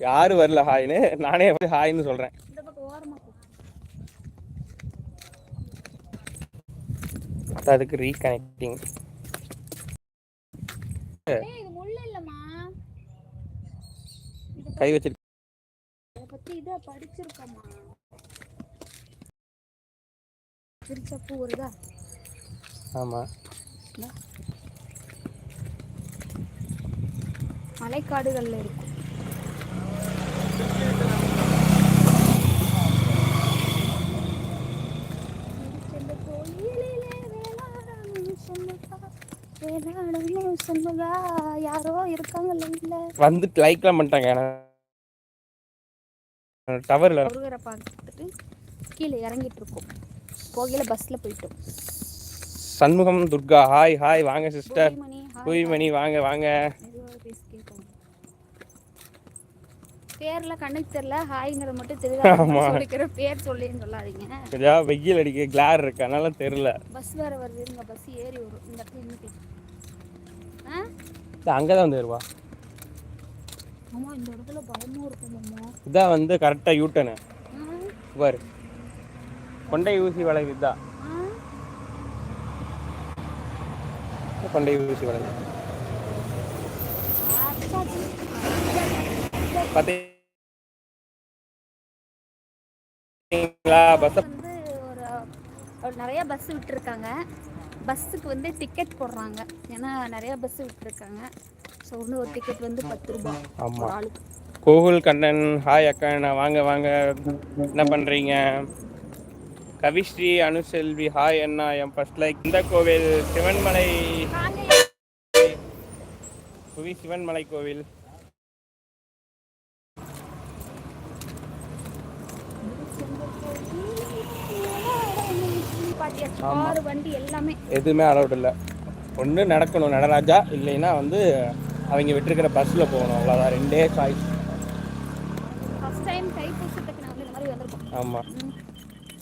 யார் வரல ஹாய்னு? நானே ஹாய்னு சொல்றேன். அதுக்கு ரீகனெக்டிங் கை வச்சிருக்க பத்தி இத படிச்சிருக்கோமா திருச்சப்பூ வருதா ஆமா இந்தா. மலைக்காடுகள்ல இருக்கும் யாரோ இருக்காங்கல்ல இல்ல வந்துட்டு லைக்லாம் பண்ணிட்டாங்க. டவர்ல முருகரை பார்த்துட்டு கீழே இறங்கிட்டு இருக்கோம். போகையில பஸ்ல போயிட்டோம். சண்முகம் துர்கா ஹாய் ஹாய் வாங்க சிஸ்டர் மணி தூய்மணி வாங்க வாங்க. பேர்ல கண்ணுக்கு தெரியல ஹாய்ங்கிற மட்டும் ஆமா. தெரியுதா சொல்லிக்கிற பேர் சொல்லின்னு சொல்லாதீங்க. கொஞ்சம் வெயில் அடிக்க கிளார் இருக்கு. அதனால தெரியல. பஸ் வேற வருது. இருங்க பஸ் ஏறி வரும். இந்த இடத்துல நின்னுட்டு. ஆ? அங்கதான் வந்து வருவா ஆமா இந்த இடத்துல பயமா இருக்கும் இதான் வந்து கரெக்டா யூட்டனு பாரு. கொண்டை ஊசி வளைவு இதான். கொண்டை ஊசி வளைவு. பாத்தீங்களா? பஸ் வந்து நிறைய பஸ் விட்டுருக்காங்க. பஸ்ஸுக்கு வந்து டிக்கெட் போடுறாங்க. ஏன்னா நிறைய பஸ் விட்டுருக்காங்க. ஸோ வந்து ஒரு டிக்கெட் வந்து பத்து ரூபாய் ஆமா. ஒரு ஆளுக்கு. கோகுல் கண்ணன் ஹாய் அக்கா நான் வாங்க வாங்க என்ன பண்றீங்க? கவிஸ்ரீ அனுசெல்வி ஹாய் அண்ணா என் ஃபர்ஸ்ட் லைக் இந்த கோவில் சிவன்மலை. புவி சிவன்மலை கோவில் பாத்தியாச்சு கார் வண்டி எல்லாமே. எதுவுமே அலௌட் இல்லை. ஒன்று நடக்கணும். நடராஜா இல்லைன்னா வந்து அவங்க விட்டுருக்கிற பஸ்ஸில் போகணும். அவ்வளோதான் ரெண்டே சாய்ஸ் ஃபர்ஸ்ட் டைம் தைப்பூசத்துக்கு நான் வந்து இந்த மாதிரி வந்திருக்கோம். ஆமாம்.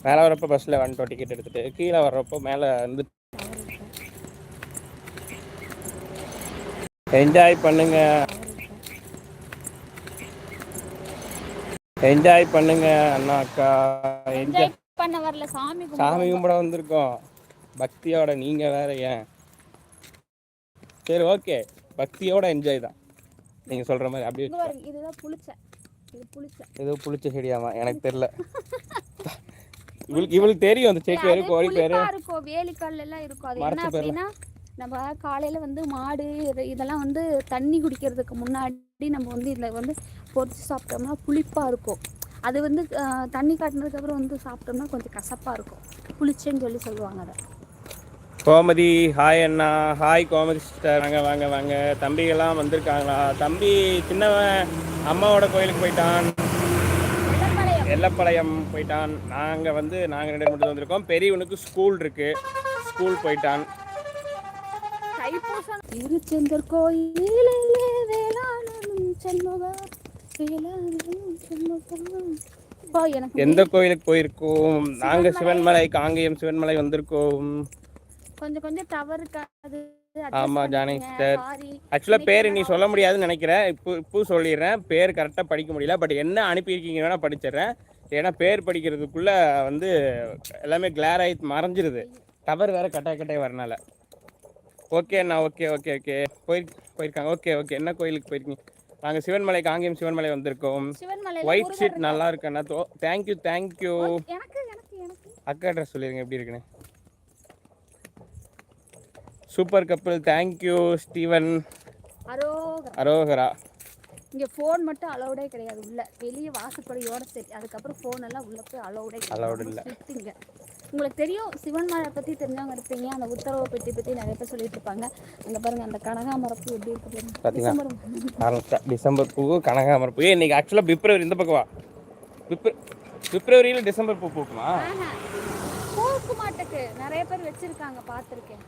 மேலே வரப்போ பஸ்ஸில் வந்துட்டோம் டிக்கெட் எடுத்துட்டு கீழே வர்றப்போ மேலே வந்து என்ஜாய் பண்ணுங்க. என்ஜாய் பண்ணுங்க அண்ணா அக்கா என்ஜாய் பண்ண வரல. சாமி சாமி கும்பிட வந்திருக்கோம். பக்தியோட நீங்க வேற ஏன்? சரி ஓகே பக்தியோட என்ஜாய் தான். நீங்க சொல்ற மாதிரி அப்படியே இதுதான் புளிச்ச. இது புளிச்ச. ஏதோ புளிச்ச செடியாமா? எனக்கு தெரியல. இவளுக்கு இவளுக்கு தெரியும் அந்த செடி பேரு கோழி பேரு. இருக்கும் வேலிக்கால்ல எல்லாம் இருக்கும். அது என்ன. அப்படின்னா நம்ம காலையில வந்து மாடு இது- இதெல்லாம் வந்து தண்ணி குடிக்கிறதுக்கு முன்னாடி நம்ம வந்து இதுல வந்து பொரிச்சு சாப்பிட்டோம்னா புளிப்பா இருக்கும். அது வந்து தண்ணி காட்டினதுக்கு அப்புறம் வந்து சாப்பிட்டோம்னா கொஞ்சம் கசப்பா இருக்கும். புளிச்சேன்னு சொல்லி சொல்லுவாங்க அதை. கோமதி ஹாய் அண்ணா. ஹாய் கோமதி சிஸ்டர் வாங்க வாங்க வாங்க. தம்பிகள்லாம் வந்திருக்காங்களா? தம்பி சின்னவன் அம்மாவோட கோயிலுக்கு போயிட்டான். எல்லப்பாளையம். போயிட்டான். நாங்கள் வந்து நாங்கள் ரெண்டு மட்டும் வந்திருக்கோம். பெரியவனுக்கு ஸ்கூல் இருக்கு. ஸ்கூல் போயிட்டான். திருச்செந்தூர் கோயிலே எந்த கோயிலுக்கு போயிருக்கோம்? நாங்கள் சிவன்மலை காங்கேயம் சிவன்மலை வந்திருக்கோம். கொஞ்சம் கொஞ்சம் டவர் இருக்காது ஆமா, sister. சாரி ஆக்சுவலாக பேர் நீ சொல்ல முடியாதுன்னு நினைக்கிறேன். இப்போ இப்போ சொல்லிடுறேன். பேர் கரெக்டாக படிக்க முடியல. பட் என்ன அனுப்பியிருக்கீங்க வேணால் படிச்சிடுறேன். ஏன்னா பேர் படிக்கிறதுக்குள்ள வந்து எல்லாமே கிளார் ஆகி மறைஞ்சிருது. டவர் வேற கட்டாய கட்டாய வரனால. ஓகே அண்ணா ஓகே ஓகே ஓகே போய் போயிருக்காங்க. ஓகே ஓகே என்ன கோயிலுக்கு போயிருக்கீங்க? நாங்கள் சிவன்மலை காங்கேயம் சிவன்மலை வந்திருக்கோம். ஒயிட் ஷீட் நல்லா இருக்கண்ணா தேங்க்யூ தேங்க்யூ அக்கா அட்ரஸ் சொல்லிடுங்க. எப்படி இருக்குன்னு? சூப்பர் கப்பல். தேங்க்யூ ஸ்டீவன் அரோகரா. அரோகரா. இங்க ஃபோன் மட்டும் அலௌடே கிடையாது. உள்ள வெளியே வாசப்படியோட சரி. அதுக்கப்புறம் ஃபோன் எல்லாம் உள்ள போய் அலௌடே Allowed இல்ல. உங்களுக்கு தெரியும் சிவன்மலை பத்தி தெரிஞ்சவங்க இருப்பீங்க. அந்த உத்தரவை பெட்டி பத்தி நிறைய பேர் சொல்லிட்டு இருப்பாங்க. அங்க பாருங்க அந்த கனகாமரப்பு எப்படி இருக்கு? டிசம்பர் பூ கனகாமரம் பூ இன்னைக்கு ஆக்சுவலாக பிப்ரவரி இந்த பக்கம் பிப்ர பிப்ரவரியில் டிசம்பர் பூ பூக்குமா. பூக்கு மாட்டுக்கு நிறைய பேர் வச்சிருக்காங்க பார்த்துருக்கேன்.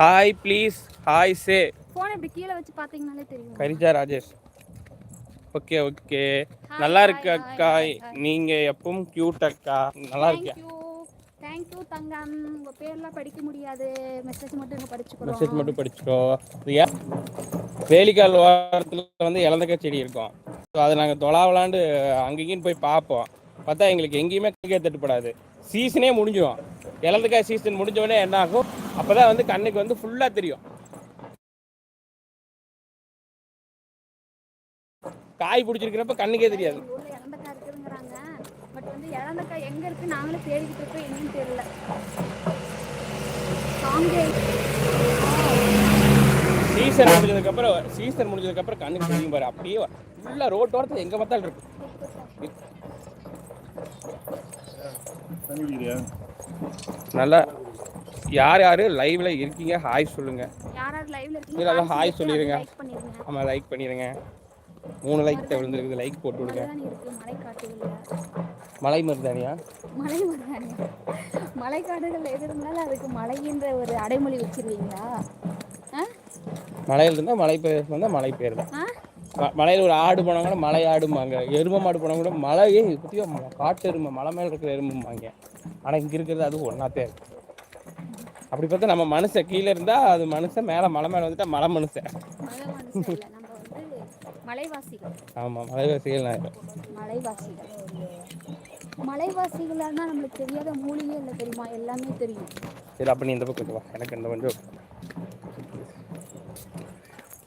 ஹாய் ப்ளீஸ் ஹாய் சே ஃபோன் இப்படி கீழே வச்சு பார்த்தீங்கனாலே தெரியும். கரிஜா ராஜேஷ். ஓகே ஓகே நல்லா இருக்கு அக்கா. நீங்க எப்பவும் கியூட் அக்கா. நல்லா இருக்கேன் தேங்க்யூ தங்கம். உங்க பேர்லாம் படிக்க முடியாது. மெசேஜ் மட்டும் இங்க படிச்சுக்கிறோம். மெசேஜ் மட்டும் படிச்சுக்கோ. வேலிக்கால் ஓரத்தில் வந்து இலந்தக்காய் செடி இருக்கும். ஸோ அதை நாங்கள் தொலாவலாண்டு அங்கேயும் போய் பார்ப்போம். பார்த்தா எங்களுக்கு எங்கேயுமே கண்ணுக்கே தட்டுப்படாது. சீசனே முடிஞ்சிடும் இலந்தக்காய் சீசன் முடிஞ்ச உடனே என்ன ஆகும்? அப்போ தான் வந்து கண்ணுக்கு வந்து ஃபுல்லாக தெரியும். காய் பிடிச்சிருக்கிறப்ப கண்ணுக்கே தெரியாது. பட் வந்து இழந்தக்காய் எங்க இருக்கு நாங்களும் தேடிக்கிட்டு இருக்கோம். எங்கேயும் தெரியல. காங்கே சீசன் முடிஞ்சதுக்கப்புறம் சீசன் முடிஞ்சதுக்கப்புறம் கண்ணுக்கு தெரியும் பாரு. அப்படியே ஃபுல்லாக ரோட்டோரத்தில் எங்கே பார்த்தாலும் இருக்கும் நல்லா யார் யார் லைவ்ல இருக்கீங்க? ஹாய் சொல்லுங்க. யாராவது. லைக் பண்ணிருங்க. ஆமாம் லைக் பண்ணிடுங்க மூணு லைக் விழுந்துருக்குது. லைக் போட்டு விடுங்க. மலை மருதானியா மலை மருதாணி. மலைக்காடுகள் எது இருந்தாலும் அதுக்கு மலைன்ற ஒரு அடைமொழி வச்சிருவீங்களா? மலையில் இருந்தால் மலை பெயர் வந்தால் மலை பேர் தான். மலையில் ஒரு ஆடு போனா கூட மலை ஆடும்பாங்க. எருமை மாடு போனா கூட மலையே பற்றியோ காட்டு எருமை மலை மேலே இருக்கிற எருமைம்பாங்க. ஆனால் இங்கே இருக்கிறது அது ஒன்றாத்தே இருக்கு. அப்படி பார்த்தா நம்ம மனுஷன் கீழே இருந்தால் அது மனுஷன் மேலே மலை மேலே வந்துட்டா மலை மனுஷன். ஆமாம் மலைவாசிகள் நான் மலைவாசிகள் மலைவாசிகள்னா நம்மளுக்கு தெரியாத மூலிகை இல்லை தெரியுமா? எல்லாமே தெரியும். சரி அப்போ நீ இந்த பக்கம் வா. எனக்கு இந்த கொஞ்சம்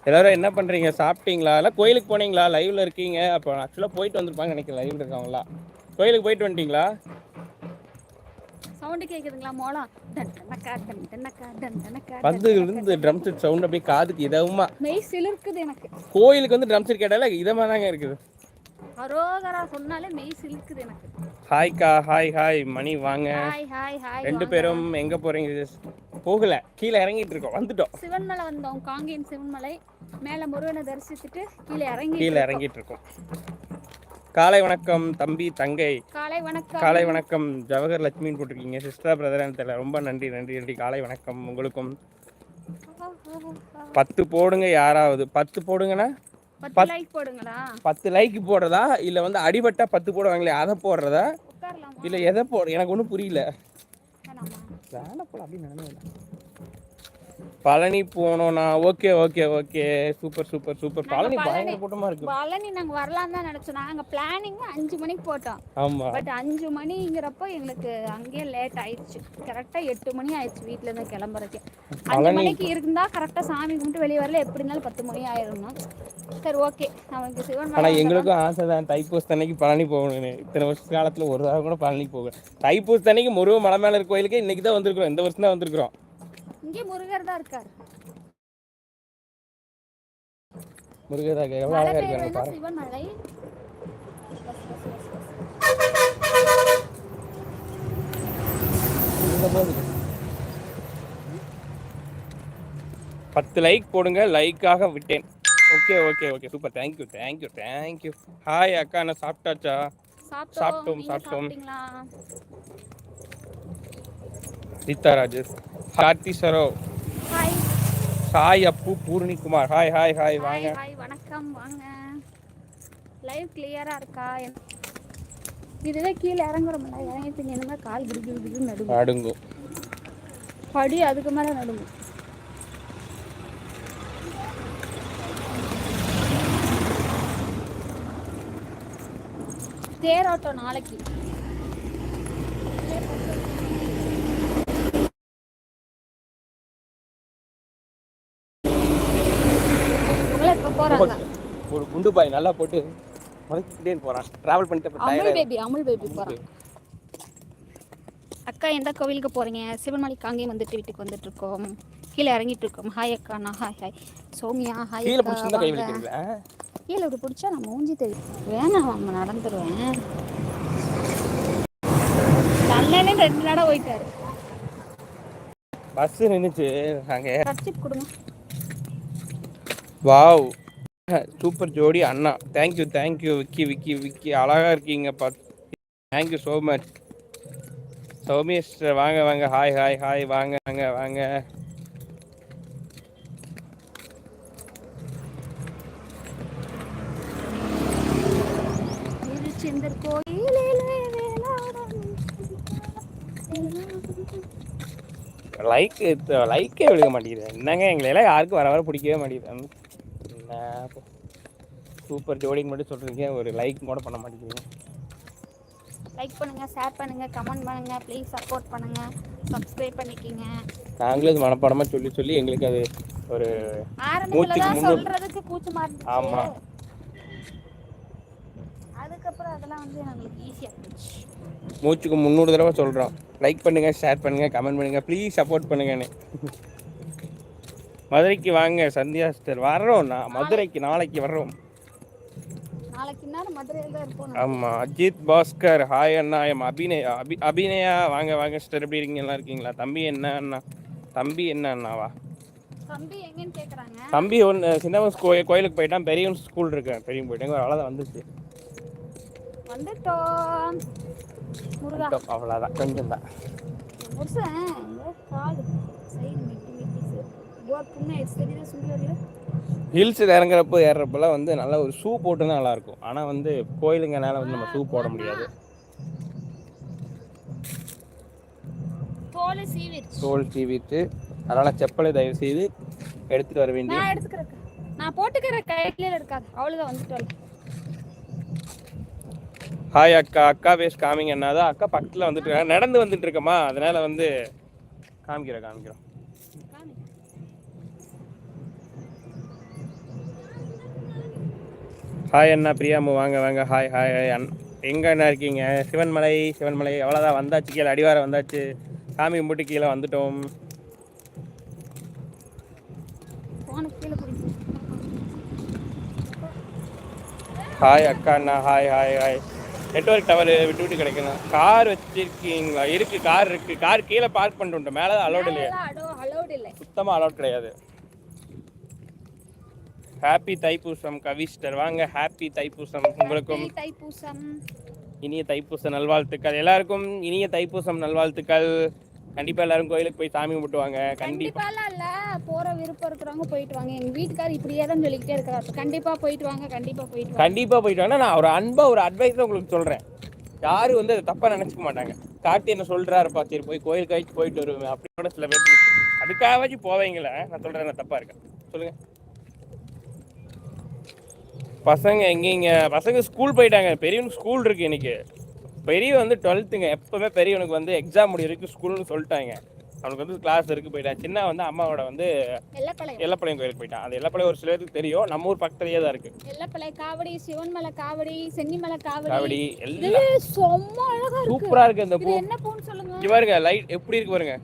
எல்லாரும் என்ன பண்ணுறீங்க சாப்பிட்டீங்களா? இல்லை கோயிலுக்கு போனீங்களா? லைவ்ல இருக்கீங்க. அப்போ ஆக்சுவலாக போயிட்டு வந்திருப்பாங்க நினைக்கிறேன் லைவ்ல இருக்கவங்களா கோயிலுக்கு போயிட்டு வந்துட்டீங்களா? சவுண்டு கேக்குதுங்களா மோளம் வந்து இருந்து ட்ரம் செட் சவுண்ட் அப்படியே காதுக்கு இதமா மெய் சிலிர்க்குது எனக்கு. கோயிலுக்கு வந்து ட்ரம் செட் கேட்டால இதமாக தாங்க இருக்குது. அரோகரா சொன்னாலே மெய் சிலிர்க்குது எனக்கு. ஹாய்க்கா ஹாய் ஹாய் மணி வாங்க. ஹாய் ஹாய் ஹாய் ரெண்டு பேரும் எங்கே போகிறீங்க போகல. கீழே இறங்கிட்டு இருக்கோம். வந்துட்டோம். சிவன்மலை வந்தோம். காங்கேயம் சிவன்மலை மேல. முருகனை தரிசித்துட்டு கீழே இறங்கி கீழே இறங்கிட்டு இருக்கோம். காலை வணக்கம் தம்பி தங்கை. காலை வணக்கம். காலை வணக்கம். ஜவஹர் லட்சுமின்னு போட்டிருக்கீங்க. சிஸ்டர் பிரதர்னு தெரியல ரொம்ப நன்றி நன்றி நன்றி. காலை வணக்கம் உங்களுக்கும். பத்து போடுங்க யாராவது. பத்து போடுங்கண்ணா. பத்து லைக் போடுறதா? இல்லை வந்து அடிபட்டா பத்து போடுவாங்களே அதை போடுறதா? இல்லை எதை போடு எனக்கு ஒன்றும் புரியல. வேலை போல அப்படின்னு நினைக்கிறேன் பழனி போனோம்னா okay okay okay super super super Palani பயங்கர கூட்டமா இருக்கு. பழனி நாங்க வரலாம் தான் நினைச்சோம். நாங்க பிளானிங் அஞ்சு மணிக்கு போட்டோம். ஆமா. பட் அஞ்சு மணிங்கிறப்போ எங்களுக்கு அங்கேயே லேட் ஆயிடுச்சு. கரெக்டா எட்டு மணி ஆயிடுச்சு வீட்ல இருந்து கிளம்புறதுக்கு. அஞ்சு மணிக்கு இருந்தா கரெக்டா சாமி கும்பிட்டு வெளியே வரல. எப்படி இருந்தாலும் பத்து மணி ஆயிரும் சரி ஓகே நமக்கு சிவன் ஆனா எங்களுக்கும் ஆசை தான் தைப்பூச அன்னைக்கு பழனி போகணும்னு. இத்தனை வருஷ காலத்துல ஒரு தடவை கூட பழனி போக தைப்பூச அன்னைக்கு முருகன் மலை மேல இருக்க கோயிலுக்கு இன்னைக்கு தான் வந்திருக்கிறோம். இந்த வருஷம் தான் வந்திருக்கிறோம். இங்கே முருகர் தான் இருக்காரு. முருகராக எவ்வளவு மலை அழகா பேர் இருக்காங்க வேணா பாரு சிவன் மலை. பத்து லைக் போடுங்க. லைக்காக விட்டேன். Okay okay okay super thank you thank you thank you hi அக்கா நான் சாப்பிட்டாச்சா? சாப்பிட்டோம். சாப்பிட்டோம், Seetha Rajesh Karthi Saro. Hi Sai Appu Purnikumar. Hi hi hi hi வாங்க. ஹாய் வணக்கம் வாங்க. லைவ் கிளியரா இருக்கா? இதுவே கீழே இறங்குறோம்ல இறங்கிட்டு மாதிரி கால் கிடு கிடு நடுங்கும். அடுங்கும் படி அதுக்கு மேல நடுங்கும். தேரோட்டம் நாளைக்கு. ஒரு குண்டு பாய் நல்லா போட்டு மறைச்சிட்டே போறான். டிராவல் பண்ணிட்டு அமுல் பேபி அமுல் பேபி போறான். அக்கா எந்த கோவிலுக்கு போறீங்க? சிவன்மலை காங்கேயம் வந்துட்டு வீட்டுக்கு வந்துட்டு இருக்கோம் கீழே இறங்கிட்டு இருக்கோம். ஹாய் அக்கா நான் ஹாய் ஹாய் சௌமியா ஹாய் கீழே பிடிச்சிருந்தா கை. வலிக்கிறீங்களா கீழே இப்படி பிடிச்சா நான் மூஞ்சி தெரியும் வேணாம் நம்ம நடந்துருவேன். தள்ளனே ரெண்டு நட போயிட்டாரு. பஸ் நின்னுச்சு அங்கே. கட்சிப் கொடுங்க. வாவ் சூப்பர் ஜோடி அண்ணா thank you thank you Vicky Vicky Vicky அழகா இருக்கீங்க பாத் தேங்க்யூ ஸோ மச் சௌமியஸ் வாங்க வாங்க ஹாய் ஹாய் ஹாய் வாங்க வாங்க வாங்க வேளாடும் லைக் லைக்கே விழுக மாட்டேங்குது என்னங்க எங்களையெல்லாம் யாருக்கும் வர வர பிடிக்கவே மாட்டேங்குது சூப்பர் ஜோடின்னு மட்டும் சொல்கிறீங்க ஒரு லைக் கூட பண்ண மாட்டேங்கிறீங்க. லைக் பண்ணுங்க ஷேர் பண்ணுங்க கமெண்ட் பண்ணுங்க ப்ளீஸ் சப்போர்ட் பண்ணுங்க சப்ஸ்கிரைப் பண்ணிக்கிங்க. நாங்களும் இது மனப்பாடமாக சொல்லி சொல்லி எங்களுக்கு அது ஒரு ஆரம்பத்துல மூச்சுக்கு தான் முன்னூறு- சொல்றதுக்கு கூச்சமா இருந்துச்சு. ஆமா. அதுக்கப்புறம் அதெல்லாம் வந்து எங்களுக்கு ஈஸியா போச்சு. மூச்சுக்கு முந்நூறு தடவை சொல்கிறோம் லைக் பண்ணுங்கள் ஷேர் பண்ணுங்கள் கமெண்ட் பண்ணுங்கள் ப்ளீஸ் சப்போர்ட் பண்ணுங்கன்னு. மதுரைக்கு வாங்க சந்தியா சிஸ்டர். வர்றோம் நான் மதுரைக்கு நாளைக்கு வர்றோம். ஆமாம் அஜித் பாஸ்கர் ஹாய் அண்ணா எம் அபிநயா அபி அபிநயா வாங்க வாங்க சிஸ்டர். எப்படி இருக்கீங்க? நல்லா இருக்கீங்களா? தம்பி என்ன அண்ணா? தம்பி என்ன அண்ணாவா? தம்பி ஒன்று சின்னவன் கோயில் கோயிலுக்கு போயிட்டான். பெரியவன் ஸ்கூல் இருக்கேன் பெரியவன் போயிட்டாங்க அவ்வளோதான் வந்துச்சு. அவ்வளோதான் கொஞ்சம் தான் ஹில்ஸ் இறங்குறப்போ ஏறுறப்பெல்லாம் வந்து நல்லா ஒரு ஷூ போட்டு தான் நல்லா இருக்கும் ஆனால் வந்து கோயிலுங்கனால வந்து நம்ம ஷூ போட முடியாது. தோலை சீவிட்டு அதனால் செப்பலை தயவு செய்து எடுத்துகிட்டு வர வேண்டிய நான் எடுத்துக்கிறேன் நான் போட்டுக்கிற கையில இருக்காது அவ்வளவுதான் வந்துட்டோம் ஹாய் அக்கா. அக்கா பேஸ் காமிங்க. என்னதான் அக்கா பக்கத்தில் வந்துட்டு நடந்து வந்துட்டு இருக்கமா? அதனால வந்து காமிக்கிறேன் காமிக்கிறோம் ஹாய் அண்ணா பிரியாமு வாங்க வாங்க. ஹாய் ஹாய் ஹாய் அண்ணா எங்கே அண்ணா இருக்கீங்க? சிவன்மலை சிவன்மலை அவ்வளோதான் வந்தாச்சு கீழே அடிவாரம் வந்தாச்சு. சாமி கும்பிட்டு கீழே வந்துட்டோம். ஹாய் அக்கா அண்ணா hi hi hi network tower விட்டு விட்டு கிடைக்கணும் கார் வச்சிருக்கீங்களா? இருக்கு கார் இருக்கு. கார் கீழே பார்க் பண்ணிட்டு மேலே அலோடு இல்லையா. சுத்தமாக அலோட் கிடையாது. ஹாப்பி தைப்பூசம் கவிஸ்டர் வாங்க ஹாப்பி தைப்பூசம் உங்களுக்கும். தைப்பூசம் இனிய தைப்பூச நல்வாழ்த்துக்கள். எல்லாருக்கும் இனிய தைப்பூசம் நல்வாழ்த்துக்கள். கண்டிப்பா எல்லாரும் கோயிலுக்கு போய் சாமி கும்பிட்டுவாங்க கண்டிப்பா. இல்ல. போற விருப்பம் இருக்கிறவங்க போயிட்டு வாங்க. எங்க வீட்டுக்காரர் இப்படியே தான் சொல்லிக்கிட்டே இருக்கிறாரு கண்டிப்பா போயிட்டு வாங்க கண்டிப்பா போயிட்டு கண்டிப்பா போயிட்டு வாங்க. நான் ஒரு அன்பா ஒரு அட்வைஸ் உங்களுக்கு சொல்றேன். யாரும் வந்து அதை தப்பா நினைச்சுக்க மாட்டாங்க. கார்த்தி என்ன சொல்றாருப்பா சரி போய் கோயில் கழிச்சு போயிட்டு வருவேன். அப்படியோட சில பேர் அதுக்காகவாச்சும் போவீங்களே. நான் சொல்றேன் நான் தப்பா இருக்கேன். சொல்லுங்க. பசங்க எங்கேங்க? பசங்க ஸ்கூல் போயிட்டாங்க. பெரியவனுக்கு ஸ்கூல் இருக்கு இன்னைக்கு. பெரியவன் வந்து டுவெல்த்துங்க எப்பவுமே பெரியவனுக்கு வந்து எக்ஸாம் முடிய வரைக்கும் ஸ்கூல்னு சொல்லிட்டாங்க. அவனுக்கு வந்து கிளாஸ் இருக்கு போயிட்டான் சின்ன வந்து அம்மாவோட வந்து எல்லப்பளை எல்லப்பாளையம் கோயிலுக்கு போயிட்டான். அது எல்லப்பாளையம் ஒரு சில பேருக்கு தெரியும். நம்ம ஊர் பக்கத்துலயே தான் இருக்கு. எல்லப்பளை காவடி சிவன்மலை காவடி சென்னிமலை காவடி. காவடி எல்லாம் செம்ம அழகா சூப்பரா இருக்கு இந்த பூ. என்ன பூன்னு சொல்லுங்க? இங்க பாருங்க லைட் எப்படி இருக்கு பாருங்க.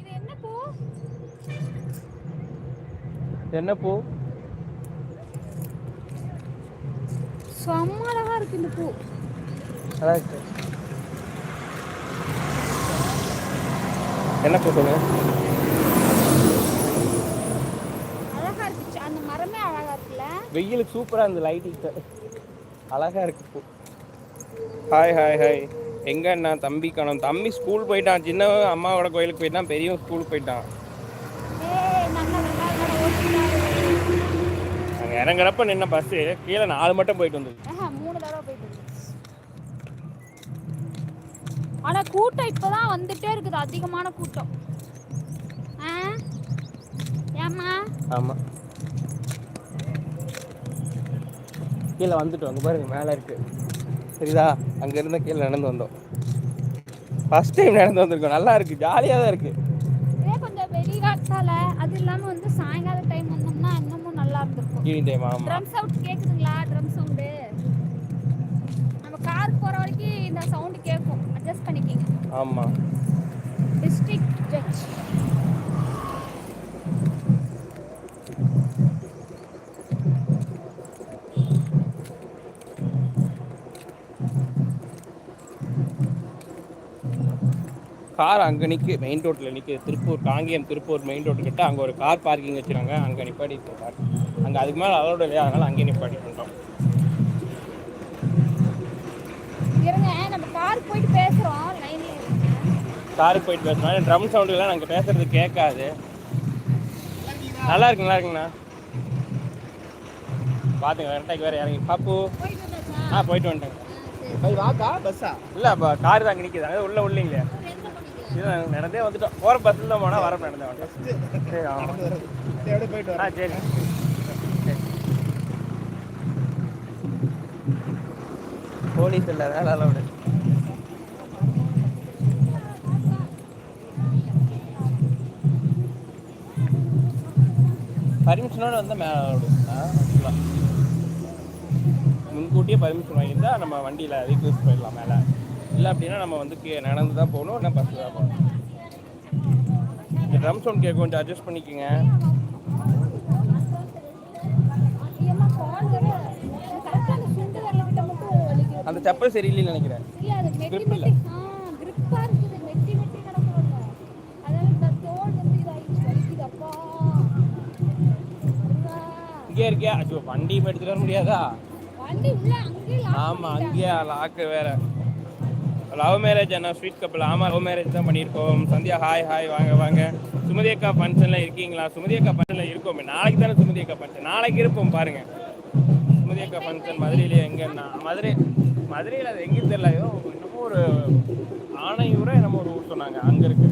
இது என்ன பூ? என்ன பூ? செம்ம அழகா இருக்கு இந்த பூ. நல்லா இருக்கு. என்ன பூ சொல்லுங்க அழகா இருக்கு. அந்த மரமே அழகா இருக்குல்ல? வெயிலுக்கு சூப்பரா இந்த லைட்டிங் அழகா இருக்கு பூ. ஹாய் ஹாய் ஹாய் எங்க அண்ணா? தம்பி காணோம் தம்பி ஸ்கூல் போயிட்டான். சின்னவன் அம்மாவோட கோயிலுக்கு போயிட்டான். பெரியவன் ஸ்கூலுக்கு போயிட்டான் ஏய் நல்ல வெங்காயம் ஓட்டினாரு அங்கே இறங்குறப்ப நின்ன பஸ்ஸு கீழே நாலு மட்டும் போயிட்டு வந்தது. மூணு தடவை போயிட்டு. ஆனா கூட்டம் இப்பதான் வந்துட்டே இருக்குது. அதிகமான கூட்டம். ஆ? ஏம்மா? ஆமாம் கீழே வந்துட்டோம். அங்கே பாருங்க மேலே இருக்கு. சரிதா அங்கேருந்து கீழே நடந்து வந்தோம். ஃபர்ஸ்ட் டைம் நடந்து வந்திருக்கோம். நல்லா இருக்கு. ஜாலியாக தான் இருக்கு கொஞ்சம் வெளிகாட்டால அது இல்லாம வந்து சாயங்கால டைம் வந்தோம்னா இன்னமும் ஈவினிங் டைம் ஆமாம் ட்ரம் சவுண்ட் கேக்குதுங்களா? ட்ரம் சவுண்டு நம்ம கார் போற வரைக்கும் இந்த சவுண்ட் கேட்கும் அட்ஜஸ்ட் பண்ணிக்கிங்க. ஆமாம் டிஸ்ட்ரிக்ட் ஜட்ஜ் கார் அங்கே நிற்கு மெயின் ரோட்டில் நிற்கு திருப்பூர் காங்கேயம் திருப்பூர் மெயின் ரோட்டு கிட்ட அங்கே ஒரு கார் பார்க்கிங் வச்சுருக்காங்க. அங்கே நிப்பாடி கார் அங்கே அதுக்கு மேலே அலோடு இல்லையா அதனால் அங்கேயே நிப்பாடி பண்ணிட்டோம் இருங்க நம்ம கார் போயிட்டு இருங்க. காருக்கு போயிட்டு பேசுனாலும் ட்ரம் சவுண்டுலாம் நாங்கள் பேசுறது கேட்காது. நல்லா இருக்கு நல்லா இருக்குங்கண்ணா பார்த்துங்க கரெக்டாக வேறு இறங்கி. பாப்பு. ஆ போயிட்டு வந்துட்டேங்க. வாக்கா பஸ்ஸா இல்லை அப்போ கார் தான் அங்கே நிற்கிது அங்கே உள்ள உள்ளீங்களே. இது நடந்தே வந்துட்டோம். போகிற பஸ்ஸில் தான் போனால் வர நடந்தே வந்துட்டோம். சரி போயிட்டு ஆ சரி. போலீஸ் இல்லை வேலை விட பர்மிஷனோட வந்தால் மேலே விடும் ஆ முன்கூட்டியே பர்மிஷன் வாங்கியிருந்தா நம்ம வண்டியில் ரீக்வஸ்ட் போயிடலாம் மேலே. இல்லை அப்படின்னா நம்ம வந்து கீழே நடந்து தான் போகணும் இல்லை பஸ்ஸில் தான் போகணும். இந்த ட்ரம் சவுண்ட் கேட்க கொஞ்சம் அட்ஜஸ்ட் பண்ணிக்கோங்க. அந்த செப்பல் சரியில்லைன்னு நினைக்கிறேன். இல்ல. இங்கே இருக்கியா? ஐயோ வண்டி எடுத்துட்டு வர முடியாதா? ஆமாம் அங்கேயே லாக்கு வேற. லவ் மேரேஜ் அண்ணா ஸ்வீட் கப்பல் ஆமாம் லவ் மேரேஜ் தான் பண்ணியிருக்கோம். சந்தியா ஹாய் ஹாய் வாங்க வாங்க. சுமதி அக்கா ஃபங்க்ஷனில் இருக்கீங்களா? சுமதி அக்கா ஃபங்க்ஷனில் இருக்கோம். நாளைக்கு தானே சுமதி அக்கா ஃபங்க்ஷன் நாளைக்கு இருப்போம் பாருங்க. சுமதி அக்கா ஃபங்க்ஷன் மதுரையிலே எங்கன்னா மதுரை மதுரையில் அது எங்கேயும் தெரியல. ஏதோ இன்னமும் ஒரு ஆணையூரை என்னமோ ஒரு ஊர் சொன்னாங்க. அங்கே இருக்கு.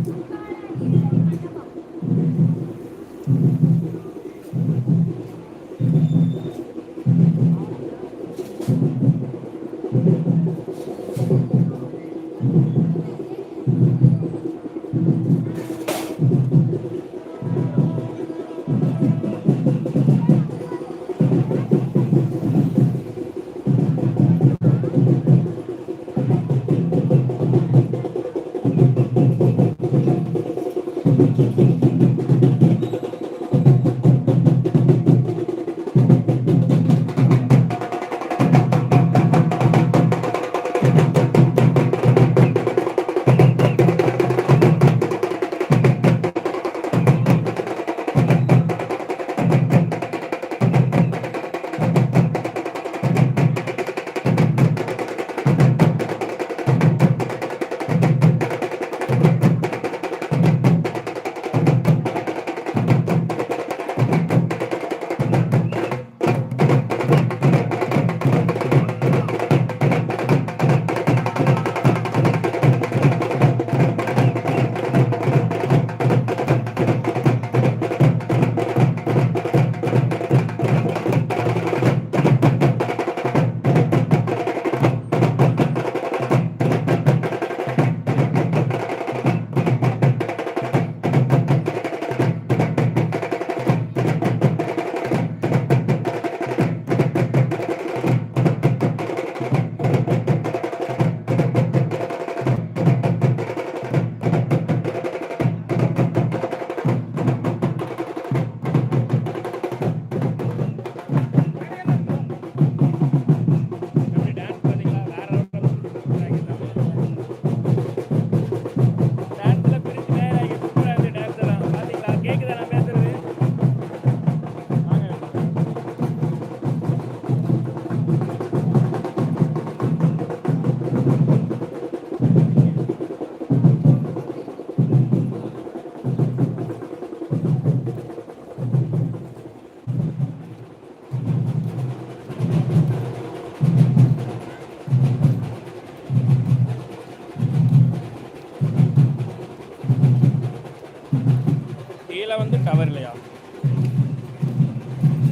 டவர் இல்லையா?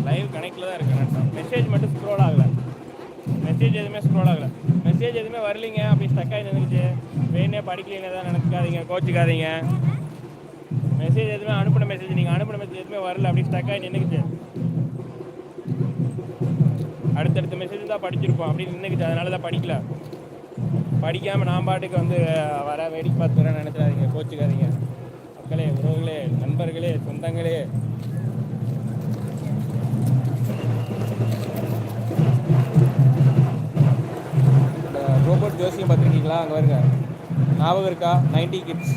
லைவ் கனெக்டில் தான் இருக்கு மெசேஜ் மட்டும் ஸ்க்ரோல் ஆகலை. மெசேஜ் எதுவுமே ஸ்க்ரோல் ஆகலை. மெசேஜ் எதுவுமே வரலீங்க. அப்படி ஸ்டக் ஆகி நின்றுச்சு வேணே படிக்கலைன்னு தான் நினச்சிக்காதீங்க கோச்சிக்காதீங்க. மெசேஜ் எதுவுமே அனுப்பின மெசேஜ் நீங்கள் அனுப்பின மெசேஜ் எதுவுமே வரல. அப்படி ஸ்டக் ஆகி நின்றுக்குச்சு அடுத்தடுத்த மெசேஜ் தான் படிச்சிருப்போம். அப்படின்னு நின்றுக்குச்சு அதனால தான் படிக்கல. படிக்காமல் நான் பாட்டுக்கு வந்து வர வேடிக்கை பார்த்து நினச்சிடாதீங்க நினைச்சிடாதீங்க கோச்சிக்காதீங்க. மக்களே உறவுகளே நண்பர்களே சொந்தங்களே. இந்த ரோபோட் ஜோசியம் பார்த்துருக்கீங்களா? அங்கே வருங்க ஞாபகம் இருக்கா? Ninety kids.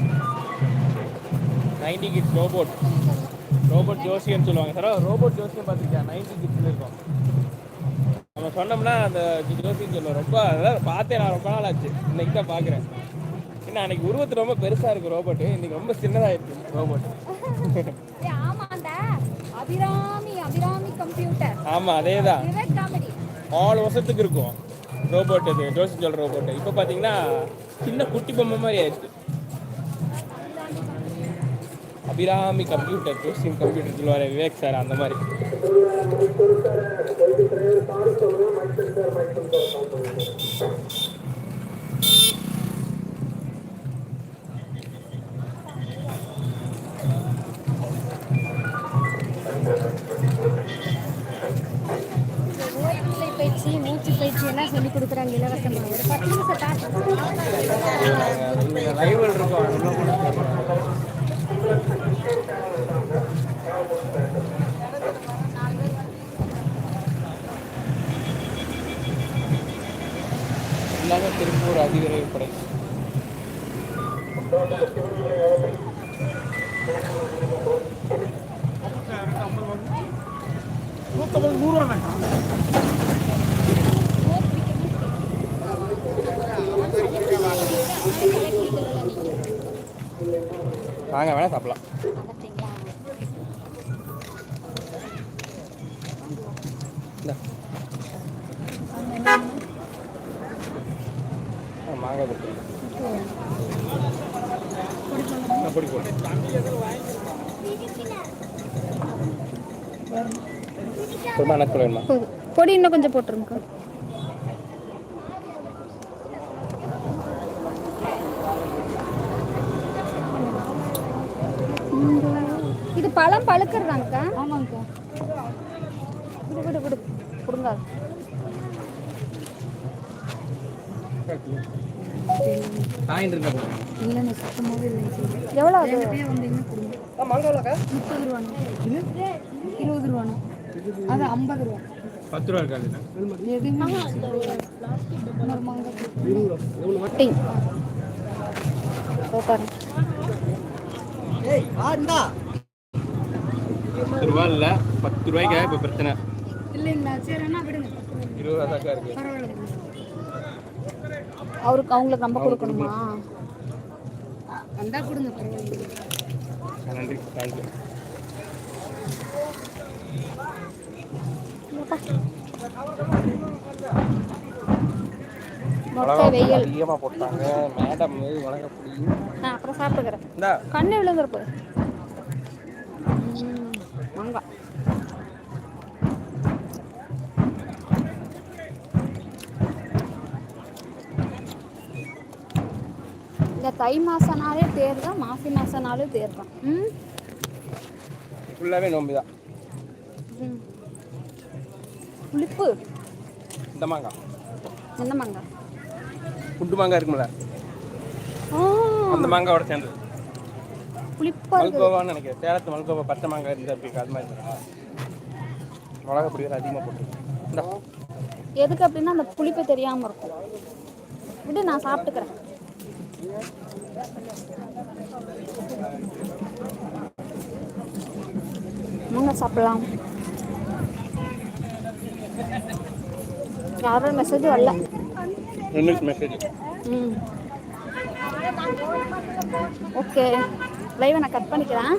Ninety kids robot. Robot ஜோசியம்னு சொல்லுவாங்க. சார் ரோபோட் ஜோசியம் பார்த்துருக்கியா? நைன்டி கிட்ஸ் இருக்கும். நம்ம சொன்னோம்னா அந்த ஜோசியம் சொல்லுவோம் ரொம்ப அதாவது பார்த்தேன் நான் ரொம்ப நாள் ஆச்சு இன்னைக்கு தான் பார்க்குறேன். என்ன அன்னைக்கு உருவத்து ரொம்ப பெருசாக இருக்கு ரோபோட்டு. இன்னைக்கு ரொம்ப சின்னதாகிடுச்சு ரோபோட் அபிராமி அபிராமி கம்ப்யூட்டர் ஆமாம் அதே தான் விவேக் காமெடி ஆறு வருஷத்துக்கு இருக்கும் ரோபோட் இது ஜோசி சொல்கிற ரோபோட் இப்போ பார்த்தீங்கன்னா சின்ன குட்டி பொம்மை மாதிரி ஆயிடுச்சு. அபிராமி கம்ப்யூட்டர் ஜோசியம் கம்ப்யூட்டர் சொல்லுவார் விவேக் சார் அந்த மாதிரி. ஓட்டுநிலை எல்லாம் சொல்லி கொடுக்குறாங்க இலவசமாக ஒரு பத்து நிமிஷம் எல்லாமே திருப்பூர் அதிவிரைவு படை. நூற்றம்பது நூறுரூவா வாங்க வேணால் சாப்பிடலாம். ஆ, மாங்காய் கொடுத்துருங்க. பொடி போடு. பொடி இன்னும் கொஞ்சம் போட்டுருங்க இது பழம் பழுக்கிறதாங்கக்கா ஆமாங்கக்கா விடு விடு விடு. கொடுங்க. இல்லைண்ணே சுத்தமாகவே இல்லை. எவ்வளோ அது? முப்பது ரூபாண்ணே. இருபது ரூபாண்ணே. அது ஐம்பது ரூபா. பத்து ரூபா இருக்காது எதுவுமே பாருங்க பத்து ரூபா இல்லை பத்து ரூபாய்க்காக இப்போ பிரச்சனை. இல்லைங்களா? சரி அண்ணா விடுங்க. இருபது ரூபா தான் இருக்கு. அவருக்கு அவங்களுக்கு நம்ம கொடுக்கணுமா? வந்தா கொடுங்க நன்றி. தேங்க்யூ மொட்டை வெயில். அதிகமாக போட்டாங்க. மேடம் வணக்கப்படி நான் அப்புறம் சாப்பிட்டுக்கிறேன். இந்தா. கண்ணு விழுந்துருப்பு மாங்காய் இந்த தை மாசம்னாலே தேர் தான் மாசி மாசம்னாலே தேர் தான் ம்? ஃபுல்லாகவே நோம்பு தான். புளிப்பு. இந்த மாங்காய். என்ன மாங்காய்? குண்டு மாங்காய் இருக்கும்ல. ஆ, அந்த மாங்காயோட சேர்ந்து புளிப்பா மல்கோவான்னு நினைக்கிறேன். சேலத்து மல்கோவா பச்சை மாங்காய் இருந்தால் அப்படி அது மாதிரி? மிளகா பொடி அதிகமாக போட்டுருக்கேன் எதுக்கு அப்படின்னா அந்த புளிப்பு தெரியாம இருக்கும். விடு நான் சாப்பிட்டுக்கிறேன். வாங்க சாப்பிடலாம். யாரோட மெசேஜ் வரல. மெசேஜ் ம். ஓகே லைவை நான் கட் பண்ணிக்கிறேன்.